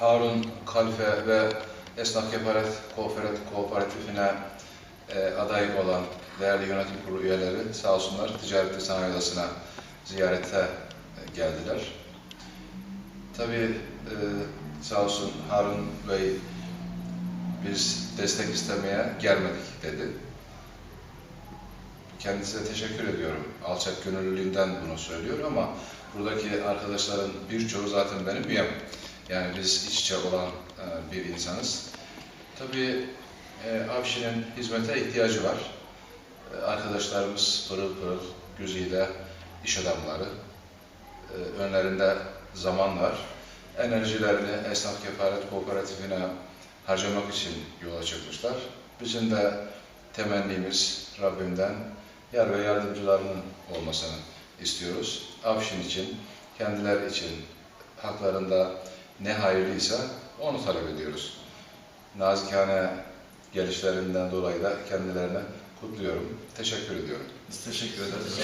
Harun Kalfe ve Esnaf Kooperatif Kooperatifine e, aday olan değerli yönetim kurulu üyeleri sağ olsunlar Ticaret ve Sanayi Odası'na ziyarete e, geldiler. Tabii e, sağ olsun Harun Bey biz destek istemeye gelmedik dedi. Kendisine teşekkür ediyorum. Alçak gönüllülüğünden bunu söylüyor ama buradaki arkadaşların birçoğu zaten benim üyem. Yani biz iç içe olan e, bir insanız. Tabii e, Avşi'nin hizmete ihtiyacı var. E, arkadaşlarımız pırıl pırıl, güzide iş adamları. E, önlerinde zaman var. Enerjilerini esnaf kefaret kooperatifine harcamak için yola çıkmışlar. Bizim de temennimiz Rabbimden yar ve yardımcılarının olmasını istiyoruz. Avşin için, kendileri için haklarında ne hayırlıysa onu talep ediyoruz. Nazikane gelişlerinden dolayı da kendilerine kutluyorum. Teşekkür ediyorum. Biz teşekkür ederiz.